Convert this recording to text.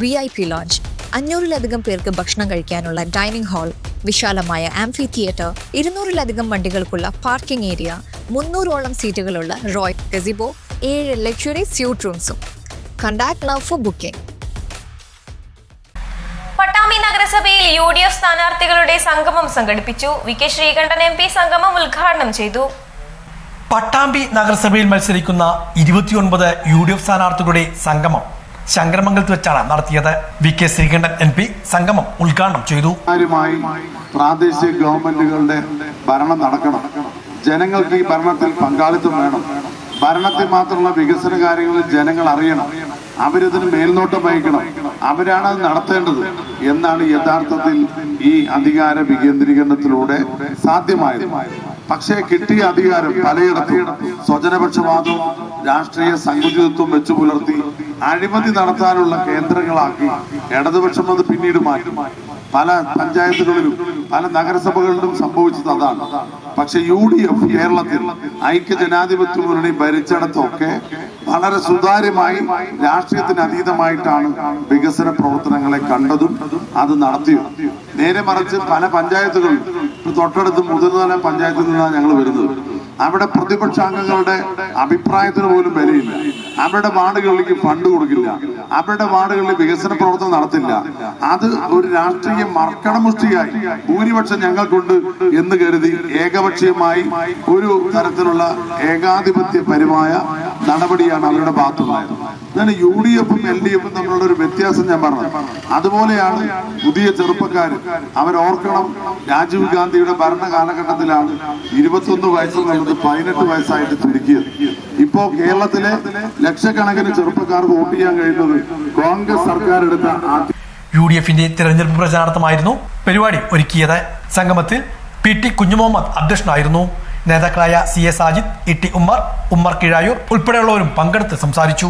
V I P launch അഞ്ഞൂറിലധികം പേർക്ക് ഭക്ഷണം കഴിക്കാനുള്ള ഡൈനിങ് ഹാൾ വിശാലമായ ആംഫി തിയേറ്റർ ഇരുന്നൂറിലധികം വണ്ടികൾക്കുള്ള പാർക്കിംഗ് ഏരിയ മുന്നൂറോളം സീറ്റുകളുള്ള റോയൽ ഗസിബോ ഏഴ് luxury suite റൂംസും. Contact now for booking Pattambi നഗരസഭയിൽ യു ഡി എഫ് സ്ഥാനാർത്ഥികളുടെ സംഗമം സംഘടിപ്പിച്ചു. V K Sreekandan M P സംഗമം ഉദ്ഘാടനം ചെയ്തു. പട്ടാമ്പി നഗരസഭയിൽ മത്സരിക്കുന്ന ഇരുപത്തിയൊൻപത് യു ഡി എഫ് സ്ഥാനാർത്ഥികളുടെ സംഗമം. ശങ്കരമംഗലത്ത് വെച്ചാണ് നടത്തിയത് V K Sreekandan M P സംഗമം ഉദ്ഘാടനം ചെയ്തു. പ്രാദേശിക ഗവൺമെന്റുകളുടെ ഭരണം നടക്കണം. ജനങ്ങൾക്ക് ഈ ഭരണത്തിൽ പങ്കാളിത്തം വേണം. ഭരണത്തിൽ മാത്രമുള്ള വികസന കാര്യങ്ങളിൽ ജനങ്ങൾ അറിയണം. അവരിതിന് മേൽനോട്ടം വഹിക്കണം. അവരാണ് അത് നടത്തേണ്ടത് എന്നാണ് യഥാർത്ഥത്തിൽ ഈ അധികാര വികേന്ദ്രീകരണത്തിലൂടെ സാധ്യമായത്. പക്ഷേ കിട്ടിയ അധികാരം പലയിടത്തും സ്വജനപക്ഷപാതവും രാഷ്ട്രീയ സങ്കുചിതത്വം വെച്ചു പുലർത്തി അഴിമതി നടത്താനുള്ള കേന്ദ്രങ്ങളാക്കി ഇടതുപക്ഷം അത് പിന്നീട് മാറ്റി. പല പഞ്ചായത്തുകളിലും പല നഗരസഭകളിലും സംഭവിച്ചത് അതാണ്. പക്ഷെ യു ഡി എഫ് കേരളത്തിൽ ഐക്യ ജനാധിപത്യ മുന്നണി ഭരിച്ചിടത്തൊക്കെ വളരെ സുതാര്യമായി രാഷ്ട്രീയത്തിന് അതീതമായിട്ടാണ് വികസന പ്രവർത്തനങ്ങളെ കണ്ടതും അത് നടത്തിയും നേരെ മറിച്ച് പല പഞ്ചായത്തുകളിലും തൊട്ടടുത്ത് മുതിർന്ന പഞ്ചായത്തിൽ നിന്നാണ് ഞങ്ങൾ വരുന്നത്. അവിടെ പ്രതിപക്ഷാംഗങ്ങളുടെ അഭിപ്രായത്തിന് പോലും വിലയില്ല. അവരുടെ വാർഡുകളിലേക്ക് ഫണ്ട് കൊടുക്കില്ല. അവരുടെ വാർഡുകളിൽ വികസന പ്രവർത്തനം നടത്തില്ല. അത് ഒരു രാഷ്ട്രീയ മർക്കടമുഷ്ടിയായി ഭൂരിപക്ഷം ഞങ്ങൾക്കുണ്ട് എന്ന് കരുതി ഏകപക്ഷീയമായി ഒരു തരത്തിലുള്ള ഏകാധിപത്യപരമായ നടപടിയാണ് അവരുടെ ഭാഗത്തുണ്ടായത് അതാണ് യു ഡി എഫും എൽ ഡി എഫും തമ്മിലുള്ള ഒരു വ്യത്യാസം ഞാൻ പറഞ്ഞത്. അതുപോലെയാണ് പുതിയ ചെറുപ്പക്കാർ അവരോർക്കണം രാജീവ് ഗാന്ധിയുടെ ഭരണ കാലഘട്ടത്തിലാണ് ഇരുപത്തൊന്ന് വയസ്സ് നടന്നത് പതിനെട്ട് വയസ്സായിട്ട് ചുരുക്കിയത്. ഇപ്പോ കേരളത്തിലെ ലക്ഷക്കണക്കിന് ചെറുപ്പക്കാർ വോട്ട് ചെയ്യാൻ കഴിയുന്നത് കോൺഗ്രസ് സർക്കാർ എടുത്ത യു ഡി എഫിന്റെ തെരഞ്ഞെടുപ്പ് പ്രചാരണമായിരുന്നു. പരിപാടി ഒരുക്കിയത് സംഗമത്തിൽ പി ടി കുഞ്ഞുമുഹമ്മദ് അധ്യക്ഷനായിരുന്നു. നേതാക്കളായ C A Sajid E T Ummer Ummer Kizhayur ഉൾപ്പെടെയുള്ളവരും പങ്കെടുത്ത് സംസാരിച്ചു.